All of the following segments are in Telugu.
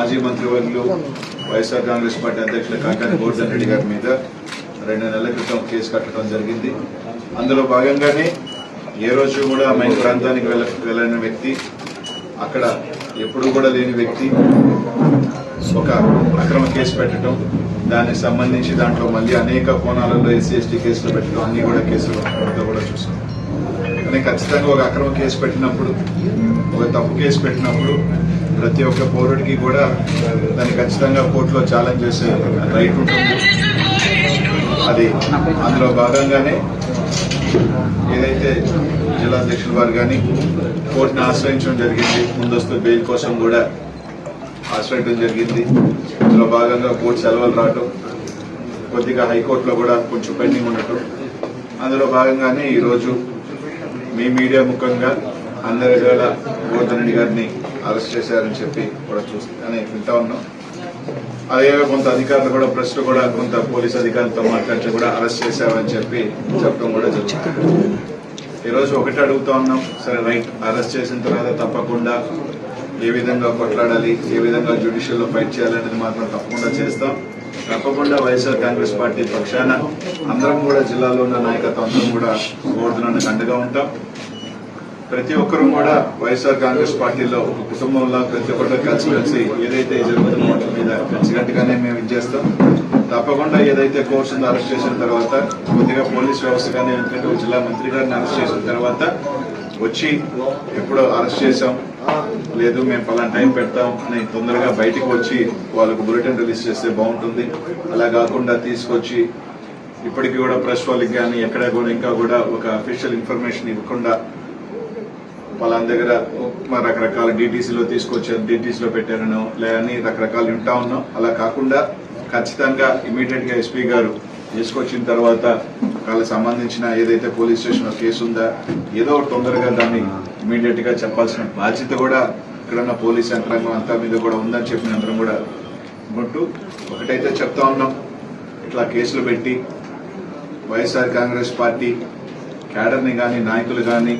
మాజీ మంత్రివర్యులు వైఎస్ఆర్ కాంగ్రెస్ పార్టీ అధ్యక్షుల కాకాని గోవర్ధన్ రెడ్డి గారి మీద రెండు నెలల క్రితం కేసు కట్టడం జరిగింది. అందులో భాగంగానే ఏ రోజు కూడా మైన్ ప్రాంతానికి వెళ్ళ వెళ్ళని వ్యక్తి అక్కడ ఎప్పుడు కూడా లేని వ్యక్తి ఒక అక్రమ కేసు పెట్టడం దానికి సంబంధించి దాంట్లో మళ్ళీ అనేక కోణాలలో ఎస్సీ ఎస్టీ కేసులు పెట్టడం అన్ని కూడా కేసులు కూడా చూసాం. కానీ ఖచ్చితంగా ఒక అక్రమ కేసు పెట్టినప్పుడు ఒక తప్పు కేసు పెట్టినప్పుడు ప్రతి ఒక్క పౌరుడికి కూడా దాన్ని ఖచ్చితంగా కోర్టులో ఛాలెంజ్ చేసే రైట్ ఉంటుంది. అది అందులో భాగంగానే ఏదైతే జిల్లాధ్యక్షుల వారు కానీ కోర్టును ఆశ్రయించడం జరిగింది ముందస్తు బెయిల్ కోసం కూడా ఆశ్రయించడం జరిగింది. అందులో భాగంగా కోర్టు సెలవులు రావటం కొద్దిగా హైకోర్టులో కూడా కొంచెం పెండింగ్ ఉండటం. అందులో భాగంగానే ఈరోజు మీ మీడియా ముఖంగా అందరి వేళ గోవర్ధన్ గారిని అరెస్ట్ చేశారని చెప్పి కూడా చూస్తానే వింటా ఉన్నాం. అదే కొంత అధికారులు కూడా ప్రశ్న కూడా కొంత పోలీస్ అధికారులతో మాట్లాడితే కూడా అరెస్ట్ చేశామని చెప్పి చెప్పడం కూడా జరుగుతుంది. ఈరోజు ఒకటి అడుగుతా ఉన్నాం. సరే రైట్. అరెస్ట్ చేసిన తర్వాత తప్పకుండా ఏ విధంగా కొట్లాడాలి ఏ విధంగా జ్యుడిషియల్లో ఫైట్ చేయాలనేది మాత్రం తప్పకుండా చేస్తాం. తప్పకుండా వైఎస్ఆర్ కాంగ్రెస్ పార్టీ పక్షాన అందరం కూడా జిల్లాలో ఉన్న నాయకత్వం అందరం కూడా గోవర్ధనానికి అండగా ఉంటాం. ప్రతి ఒక్కరూ కూడా వైఎస్ఆర్ కాంగ్రెస్ పార్టీలో ఒక కుటుంబంలో ప్రతి ఒక్కరు కలిసి ఏదైతే జరుగుతుందో వాటి మీద కలిసికట్టుగానే మేము ఇచ్చేస్తాం తప్పకుండా ఏదైతే కోర్సు అరెస్ట్ చేసిన తర్వాత కొద్దిగా పోలీస్ వ్యవస్థ కానీ ఎందుకంటే జిల్లా మంత్రి గారిని అరెస్ట్ చేసిన తర్వాత వచ్చి ఎప్పుడో అరెస్ట్ చేశాం. లేదు మేము పలానా టైం పెడతాం అని తొందరగా బయటికి వచ్చి వాళ్ళకు బులెటిన్ రిలీజ్ చేస్తే బాగుంటుంది. అలా కాకుండా తీసుకొచ్చి ఇప్పటికీ కూడా ప్రెస్ వాళ్ళకి కానీ ఎక్కడ కూడా ఇంకా కూడా ఒక అఫీషియల్ ఇన్ఫర్మేషన్ ఇవ్వకుండా వాళ్ళ దగ్గర రకరకాల డీటీసీలో తీసుకొచ్చారు డీటీసీలో పెట్టారనో లేదని రకరకాలు వింటా ఉన్నాం. అలా కాకుండా ఖచ్చితంగా ఇమీడియట్గా ఎస్పీ గారు తీసుకొచ్చిన తర్వాత వాళ్ళకి సంబంధించిన ఏదైతే పోలీస్ స్టేషన్లో కేసు ఉందా ఏదో తొందరగా దాన్ని ఇమీడియట్గా చెప్పాల్సిన బాధ్యత కూడా ఇక్కడున్న పోలీస్ యంత్రాంగం అంతా మీద కూడా ఉందని చెప్పిన యంత్రం కూడా ఉంటూ ఒకటైతే చెప్తా ఉన్నాం. ఇట్లా కేసులు పెట్టి వైఎస్ఆర్ కాంగ్రెస్ పార్టీ క్యాడర్ని కానీ నాయకులు కానీ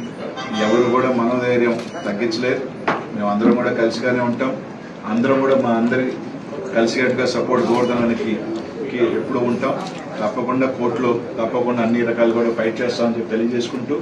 ఎవరు కూడా మనోధైర్యం తగ్గించలేరు మేము అందరం కూడా కలిసిగానే ఉంటాం. అందరం కూడా మా అందరి కలిసికట్టుగా సపోర్ట్ గోవర్ధనానికి ఎప్పుడు ఉంటాం. తప్పకుండా కోర్టులో తప్పకుండా అన్ని రకాలు కూడా ఫైట్ చేస్తామని చెప్పి తెలియజేసుకుంటూ